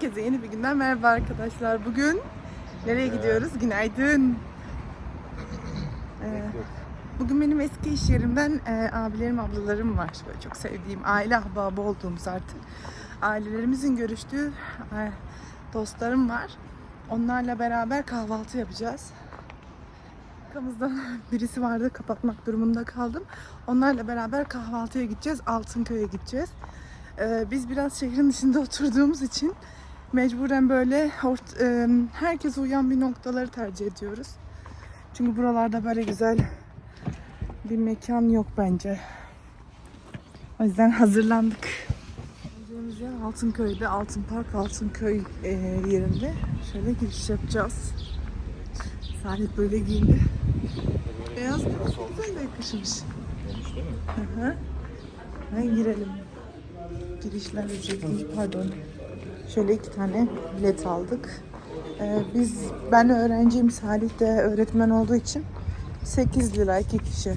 Herkese yeni bir günden merhaba arkadaşlar. Bugün nereye gidiyoruz? Günaydın. Ee, bugün benim eski iş yerimden e, abilerim, ablalarım var. Böyle çok sevdiğim, aile ahbabı olduğumuz artık. Ailelerimizin görüştüğü e, dostlarım var. Onlarla beraber kahvaltı yapacağız. Arkamızda birisi vardı kapatmak durumunda kaldım. Onlarla beraber kahvaltıya gideceğiz. Altınköy'e gideceğiz. Ee, biz biraz şehrin dışında oturduğumuz için mecburen böyle e, herkes uyan bir noktaları tercih ediyoruz. Çünkü buralarda böyle güzel bir mekan yok bence. O yüzden hazırlandık. Geleceğimiz yer Altınköy'de, Altın Park Altınköy e, yerinde. Şöyle giriş yapacağız. Salih böyle giyindi. Beyaz bir güzel de yakışmış. Hı hı. Hemen girelim. Girişler ücretliymiş pardon. Şöyle iki tane bilet aldık. Ee, biz ben öğrenciyim Salih de öğretmen olduğu için 8 lira iki kişi.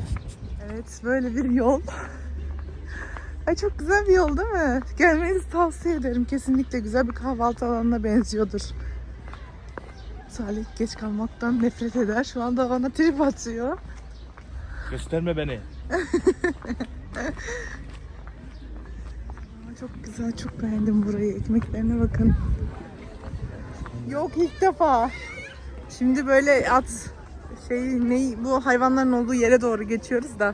Evet böyle bir yol. Ay çok güzel bir yol değil mi? Gelmenizi tavsiye ederim. Kesinlikle güzel bir kahvaltı alanına benziyordur. Salih geç kalmaktan nefret eder. Şu anda bana trip atıyor. Gösterme beni. Çok güzel, çok beğendim burayı. Ekmeklerine bakın. Yok ilk defa. Şimdi böyle at şey ne bu hayvanların olduğu yere doğru geçiyoruz da.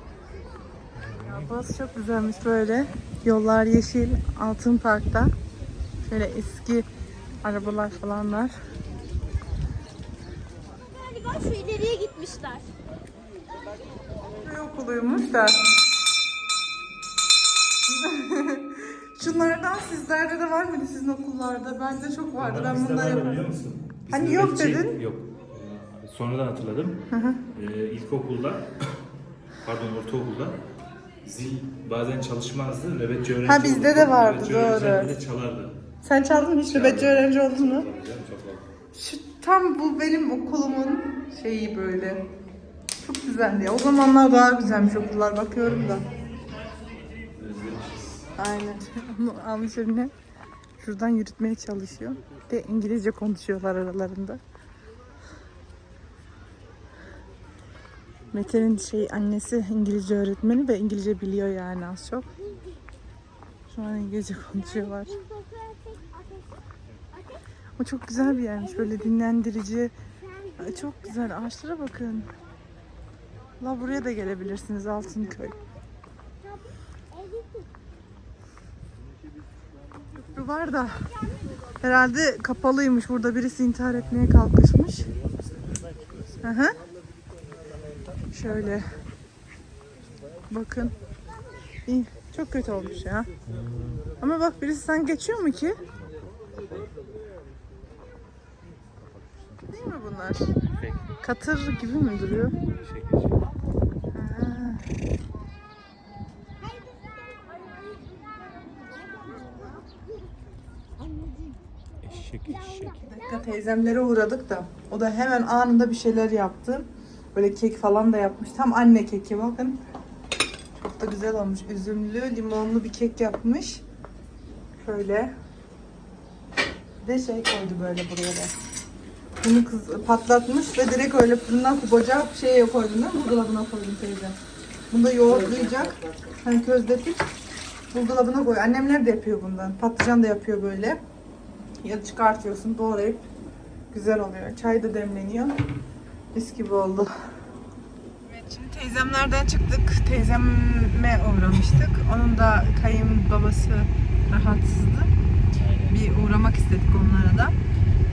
Ya burası çok güzelmiş böyle. Yollar yeşil, Altın Park'ta. Şöyle eski arabalar falan var. Galiba şu ileriye gitmişler. Köy okuluymuş da. Şunlardan sizlerde de var mıydı sizin okullarda? Bende çok vardı. Ben Bizde bunları vardı yaparım. biliyor musun? Biz Hani yok nöbetçi- dedin? Yok. Ee, Sonradan hatırladım. Ee, ilkokulda, pardon ortaokulda zil bazen çalışmazdı. Nöbetçi öğrenci Ha, bizde de olurdu. vardı, Nöbetçi öğrenciler doğru. bile çalardı. Sen çaldın mı hiç nöbetçi öğrenci oldun mu? Tabii canım, çok oldu. Şu tam bu benim okulumun şeyi böyle. Çok güzeldi. O zamanlar daha güzelmiş okullar bakıyorum da. Aynen. Almış eline. Şuradan yürütmeye çalışıyor. De İngilizce konuşuyorlar aralarında. Mete'nin şey annesi İngilizce öğretmeni ve İngilizce biliyor yani az çok. Şu an İngilizce konuşuyorlar. O çok güzel bir yermiş. Böyle dinlendirici. Çok güzel. Ağaçlara bakın. La buraya da gelebilirsiniz Altınköy. Köprü var da herhalde kapalıymış. Burada birisi intihar etmeye kalkışmış. Hı hı. Şöyle. Bakın. İyi. Çok kötü olmuş ya. Ama bak birisi sen geçiyor mu ki? Değil mi bunlar? Katır gibi mi duruyor? Teşekkür ederim. Ha. Eşek eşek. dakika teyzemlere uğradık da o da hemen anında bir şeyler yaptı. Böyle kek falan da yapmış. Tam anne keki bakın. Çok da güzel olmuş. Üzümlü, limonlu bir kek yapmış. Şöyle. Bir de şey koydu böyle buraya da. Bunu kız patlatmış ve direkt öyle fırından koyacak şeye koydun değil mi? Buzdolabına koydun teyze. Bunu da yoğurtlayacak. Hani közletip buzdolabına koy. Annemler de yapıyor bundan. Patlıcan da yapıyor böyle. Ya çıkartıyorsun doğrayıp güzel oluyor. Çay da demleniyor. Mis gibi oldu. Evet şimdi teyzemlerden çıktık. Teyzeme uğramıştık. Onun da kayınbabası rahatsızdı. Bir uğramak istedik onlara da.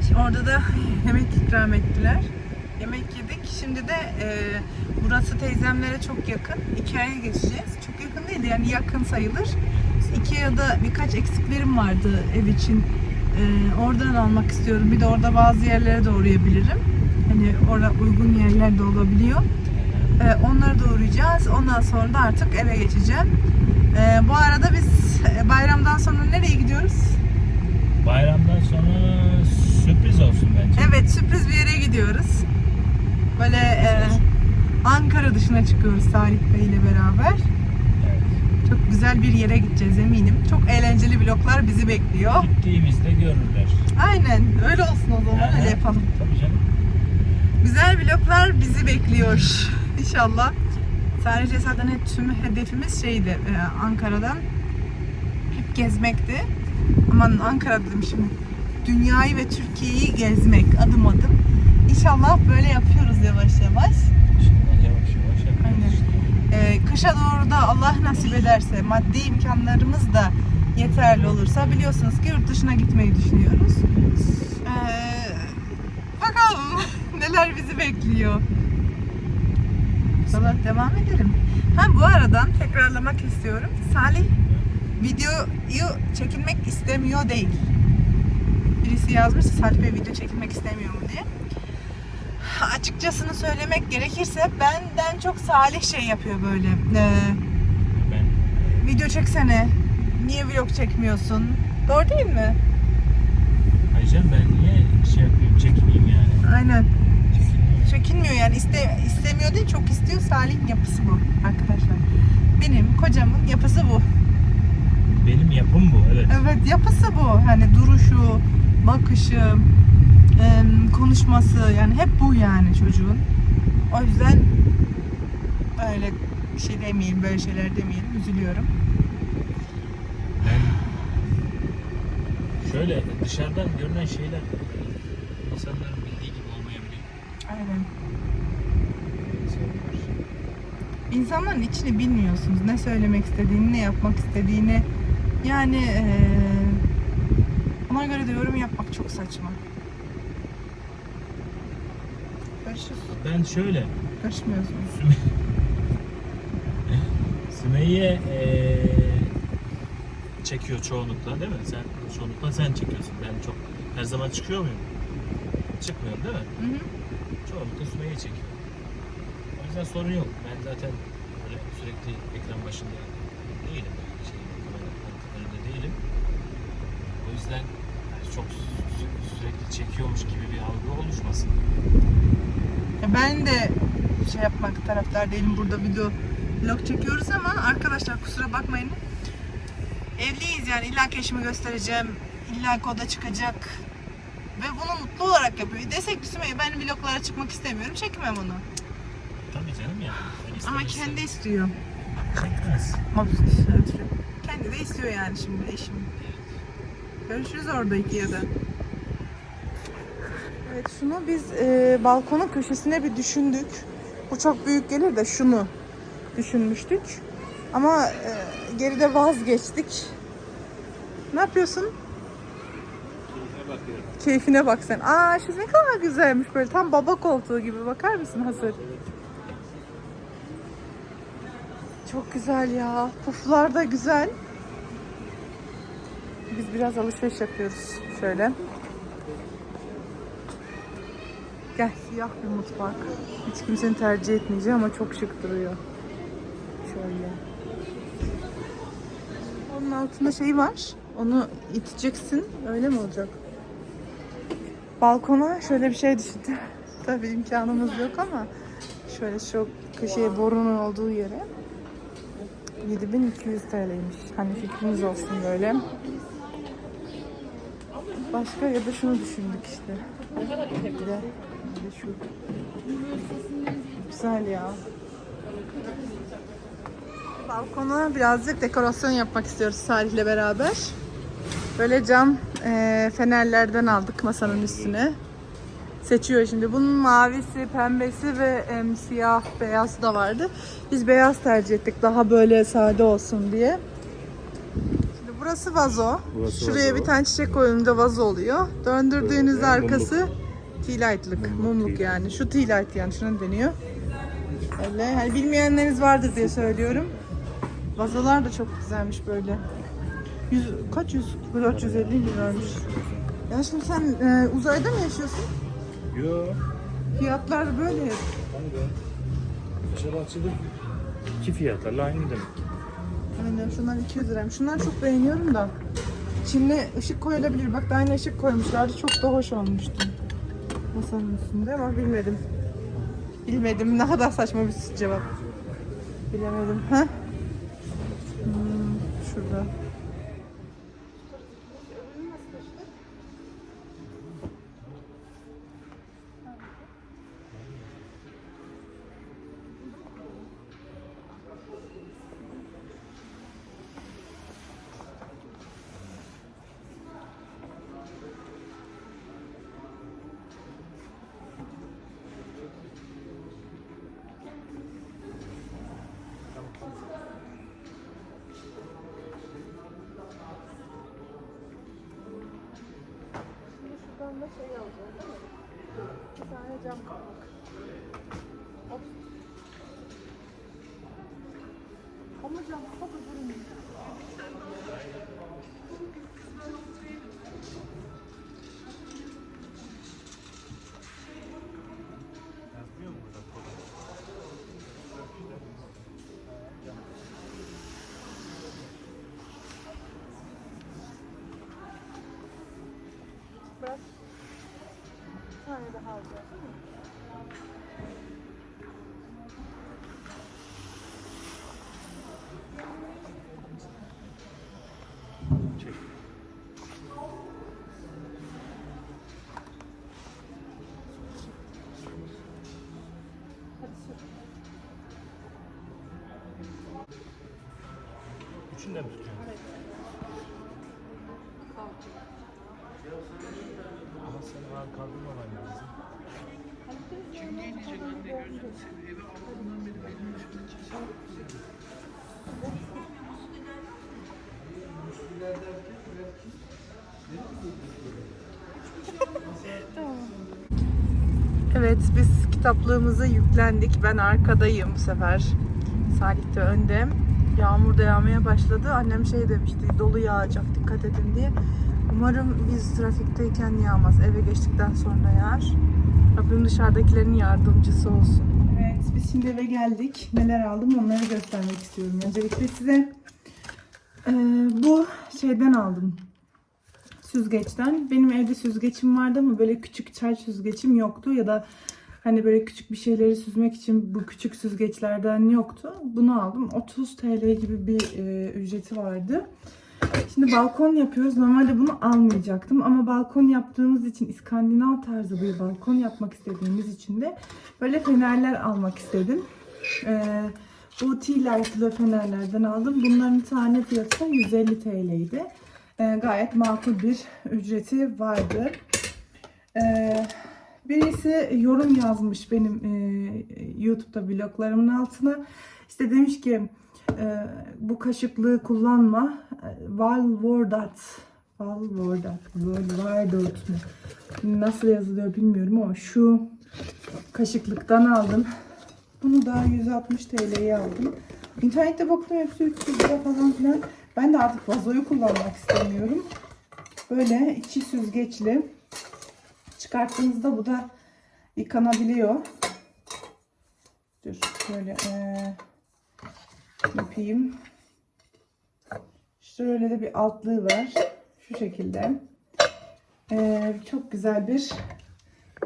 Şimdi orada da yemek ikram ettiler. Yemek yedik. Şimdi de e, burası teyzemlere çok yakın. Ikea'ya geçeceğiz. Çok yakın değil yani yakın sayılır. Ikea'da birkaç eksiklerim vardı ev için. E, oradan almak istiyorum. Bir de orada bazı yerlere de uğrayabilirim. Hani orada uygun yerler de olabiliyor. E, onlara da uğrayacağız. Ondan sonra da artık eve geçeceğim. E, bu arada biz e, bayramdan sonra nereye gidiyoruz? Bayramdan sonra sürpriz olsun bence. Evet sürpriz bir yere gidiyoruz. Böyle e, Ankara dışına çıkıyoruz Salih Bey ile beraber. Güzel bir yere gideceğiz eminim. Çok eğlenceli vloglar bizi bekliyor. Gittiğimizde görürler. Aynen öyle olsun o zaman Aha. öyle yapalım. Tabii canım. Güzel vloglar bizi bekliyor inşallah. Sadece zaten tüm hedefimiz şeydi e, Ankara'dan hep gezmekti. Aman Ankara dedim şimdi. Dünyayı ve Türkiye'yi gezmek adım adım. İnşallah böyle yapıyoruz yavaş yavaş. Şimdi yavaş yavaş yapıyoruz Aynen. Ee, kışa doğru da Allah nasip ederse maddi imkanlarımız da yeterli olursa biliyorsunuz ki yurt dışına gitmeyi düşünüyoruz. Ee, bakalım neler bizi bekliyor. İnşallah devam edelim. Ha bu aradan tekrarlamak istiyorum. Salih videoyu çekilmek istemiyor değil. Birisi yazmış Salih Bey video çekilmek istemiyor mu diye. Açıkçasını söylemek gerekirse benden çok Salih şey yapıyor böyle. Ee, Ben video çeksene. Niye vlog çekmiyorsun? Doğru değil mi? Aycan ben niye şey yapayım çekmeyeyim yani. Aynen. Çekilmiyor. Çekinmiyor yani iste, istemiyor değil çok istiyor. Salih'in yapısı bu arkadaşlar. Benim kocamın yapısı bu. Benim yapım bu evet. Evet yapısı bu. Hani duruşu, bakışı, konuşması yani hep bu yani çocuğun. O yüzden öyle bir şey demeyelim, böyle şeyler demeyelim. Üzülüyorum. Şöyle dışarıdan görünen şeyler insanların bildiği gibi olmayabiliyor. Aynen. İnsanların içini bilmiyorsunuz. Ne söylemek istediğini, ne yapmak istediğini. Yani eee ona göre de yorum yapmak çok saçma. Görüşürüz. Ben şöyle Görüşmüyorsunuz. Sümeyye eee, çekiyor çoğunlukla değil mi? Sen çoğunlukla sen çekiyorsun. Ben çok her zaman çıkıyor muyum? Çıkmıyorum değil mi? Hı hı. Çoğunlukla Sümeyye çekiyor. O yüzden sorun yok. Ben zaten böyle sürekli ekran başında değilim. Şey, kamera değilim. O yüzden yani çok sü- sü- sürekli çekiyormuş gibi bir algı oluşmasın. Ya Ben de şey yapmak taraftar değilim. Burada video vlog çekiyoruz ama arkadaşlar kusura bakmayın. Evliyiz yani illa ki eşimi göstereceğim. İlla ki o da çıkacak. Ve bunu mutlu olarak yapıyor. Desek ki Sümeyye ben vloglara çıkmak istemiyorum. Çekmem onu. Tabii canım. Ben Ama kendi istiyor. çekmez. Kendi de istiyor yani şimdi eşim. Görüşürüz orada Ikea'da. Evet şunu biz e, balkonun köşesine bir düşündük. Bu çok büyük gelir de şunu düşünmüştük. Ama e, geride vazgeçtik. Ne yapıyorsun? Keyfine bak sen. Aa şu ne kadar güzelmiş böyle tam baba koltuğu gibi bakar mısın hazır? Çok güzel ya. Puflar da güzel. Biz biraz alışveriş yapıyoruz. Şöyle. Gel siyah bir mutfak. Hiç kimsenin tercih etmeyeceği ama çok şık duruyor. Şöyle. Onun altında şey var. Onu iteceksin. Öyle mi olacak? Balkona şöyle bir şey düşündüm. Tabii imkanımız yok ama şöyle şu köşeye borunun olduğu yere 7200 TL'ymiş. Hani fikriniz olsun böyle. Başka ya da şunu düşündük işte. Bir de, bir de şu. Güzel ya. Balkona birazcık dekorasyon yapmak istiyoruz Salih'le beraber. Böyle cam eee, fenerlerden aldık masanın üstüne. Seçiyor şimdi. Bunun mavisi, pembesi ve em, siyah, beyaz da vardı. Biz beyaz tercih ettik daha böyle sade olsun diye. Şimdi burası vazo. Burası Şuraya vazo. bir tane çiçek koyunca vazo oluyor. Döndürdüğünüzde Böyle arkası tea light'lık. Mumluk, yani. Şu tea light yani şuna deniyor. Öyle. Hani bilmeyenleriniz vardır diye söylüyorum. Vazolar da çok güzelmiş böyle. 100, kaç yüz? 450 liraymış. Ya şimdi sen e, uzayda mı yaşıyorsun? Yo. Fiyatlar böyle. Kanka. Fenerbahçe'de iki fiyatlarla aynı demek. Aynen şunlar 200 liraymış. Şunları çok beğeniyorum da. İçine ışık koyulabilir. Bak daha yine ışık koymuşlardı. Çok da hoş olmuştu. Masanın üstünde ama bilmedim. Bilmedim. Ne kadar saçma bir cevap. Bilemedim. Ha? Şuradan da şey alacağız değil mi? Bir tane cam kapak. Hop. Ama cam kapak öbürünün. Bırak. Tane daha alacağız değil mi? Hadi sür. Üçünde mi lazım. Evet biz kitaplığımıza yüklendik. Ben arkadayım bu sefer. Salih de önde. Yağmur da yağmaya başladı. Annem şey demişti dolu yağacak dikkat edin diye. Umarım biz trafikteyken yağmaz. Eve geçtikten sonra yağar. Rabbim dışarıdakilerin yardımcısı olsun. Evet biz şimdi eve geldik. Neler aldım onları göstermek istiyorum. Öncelikle size eee, bu şeyden aldım süzgeçten. Benim evde süzgeçim vardı ama böyle küçük çay süzgeçim yoktu ya da hani böyle küçük bir şeyleri süzmek için bu küçük süzgeçlerden yoktu. Bunu aldım. 30 TL gibi bir e, ücreti vardı. Şimdi balkon yapıyoruz. Normalde bunu almayacaktım ama balkon yaptığımız için İskandinav tarzı bir balkon yapmak istediğimiz için de böyle fenerler almak istedim. Ee, bu tea light'lı fenerlerden aldım. Bunların tane fiyatı da 150 TL'ydi. Ee, gayet makul bir ücreti vardı. Ee, birisi yorum yazmış benim e, YouTube'da vloglarımın altına. İşte demiş ki e, bu kaşıklığı kullanma. Valvordat. Valvordat. Valvordat mı? Nasıl yazılıyor bilmiyorum ama şu kaşıklıktan aldım. Bunu da 160 TL'ye aldım. İnternette baktım hepsi 300 lira falan filan. Ben de artık vazoyu kullanmak istemiyorum. Böyle içi süzgeçli. Çıkarttığınızda bu da yıkanabiliyor. Dur şöyle eee yapayım. Şöyle de bir altlığı var. Şu şekilde. Eee, çok güzel bir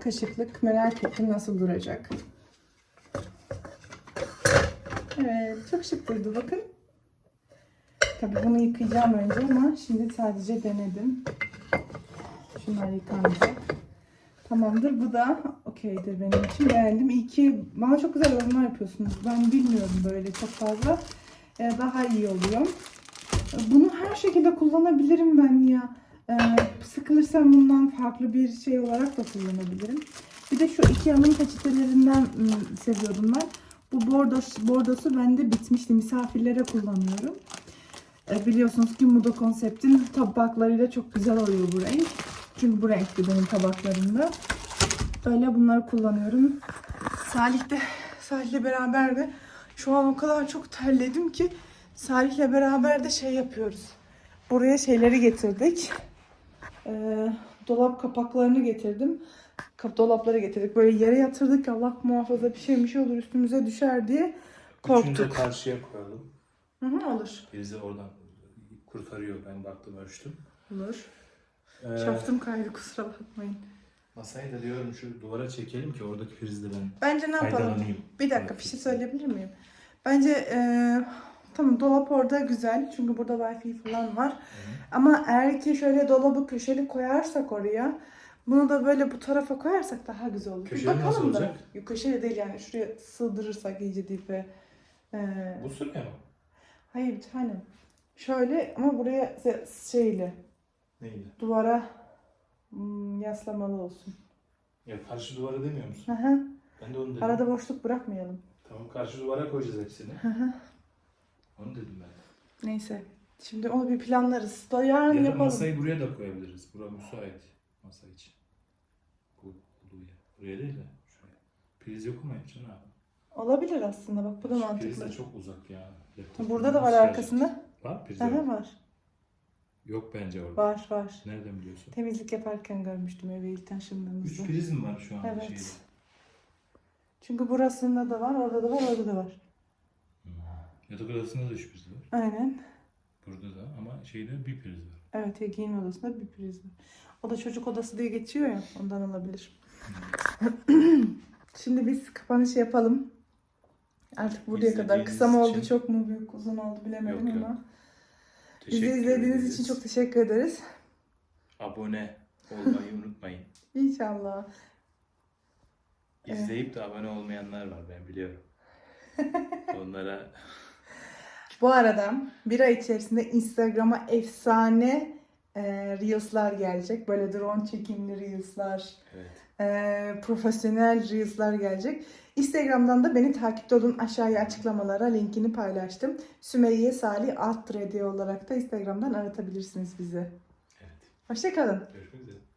kaşıklık. Merak ettim nasıl duracak. Evet, çok şık durdu bakın. Tabii bunu yıkayacağım önce ama şimdi sadece denedim. Şunlar yıkanacak. Tamamdır. Bu da okeydir benim için. Beğendim. İyi ki bana çok güzel yorumlar yapıyorsunuz. Ben bilmiyorum böyle çok fazla. Ee, daha iyi oluyor. Bunu her şekilde kullanabilirim ben ya. Ee, sıkılırsam bundan farklı bir şey olarak da kullanabilirim. Bir de şu Ikea'nın peçetelerinden ım, seviyorum ben. Bu bordos, bordosu bende bitmişti. Misafirlere kullanıyorum. E, biliyorsunuz ki Mudo konseptin tabaklarıyla çok güzel oluyor bu renk. Çünkü bu renkli benim tabaklarımda. Böyle bunları kullanıyorum. Salih de, Salih'le beraber de şu an o kadar çok terledim ki Salih'le beraber de şey yapıyoruz. Buraya şeyleri getirdik. Ee, dolap kapaklarını getirdim. Kap dolapları getirdik. Böyle yere yatırdık. Allah muhafaza bir şey bir şey olur üstümüze düşer diye Üçünü de korktuk. karşıya koyalım. Hı hı, olur. Birisi oradan kurtarıyor. Ben baktım ölçtüm. Olur. Ee, Şaftım kaydı kusura bakmayın. masayı da diyorum şu duvara çekelim ki oradaki prizi de ben Bence ne yapalım? faydalanayım. Bir dakika bir şey söyleyebilir miyim? Bence eee, Tamam dolap orada güzel çünkü burada wifi falan var. Ama eğer ki şöyle dolabı köşeli koyarsak oraya bunu da böyle bu tarafa koyarsak daha güzel olur. Bir Köşeli nasıl bakalım da. olacak? Yok, köşeli değil yani şuraya sığdırırsak iyice dibe. Ee, Bu sıraya mı? hayır bir tane. Şöyle ama buraya se- şeyle Neydi? duvara hmm, yaslamalı olsun. Ya karşı duvara demiyor musun? Hı hı. Ben de onu dedim. Arada boşluk bırakmayalım. Tamam karşı duvara koyacağız hepsini. Hı hı. Onu dedim ben. Neyse. Şimdi onu bir planlarız. Da yarın Ya da yapalım. masayı buraya da koyabiliriz. Bura müsait. Masa için. Bu yer. Buraya değil de şuraya. Priz yok ama yapacaksın abi. Olabilir aslında bak bu da Şu mantıklı. Priz de çok uzak ya. Laptop Burada da var arkasında. Var priz hı, var. var. Yok bence orada. Var var. Nereden biliyorsun? Temizlik yaparken görmüştüm eve ilk taşındığımızda. Üç priz mi var şu an Evet. şeyde? Çünkü burasında da var, orada da var, orada da var. Hmm. Yatak odasında da üç priz var. Aynen. Burada da ama şeyde bir priz var. Evet, ya giyinme odasında bir priz var. O da çocuk odası diye geçiyor ya, ondan olabilir. Şimdi biz kapanış yapalım. Artık buraya kadar kısa mı oldu, için- çok mu büyük, uzun oldu bilemedim Yok, yok. Bizi Teşekkür izlediğiniz ederiz. için çok teşekkür ederiz. Abone olmayı unutmayın. İnşallah. İzleyip de abone olmayanlar var ben biliyorum. Onlara Bu arada bir ay içerisinde Instagram'a efsane e, Reels'lar gelecek. Böyle drone çekimli Reels'lar, evet. e, profesyonel Reels'lar gelecek. Instagram'dan da beni takipte olun. Aşağıya açıklamalara linkini paylaştım. Sümeyye Salih Alt olarak da Instagram'dan aratabilirsiniz bizi. Evet. Hoşçakalın. Görüşmek üzere.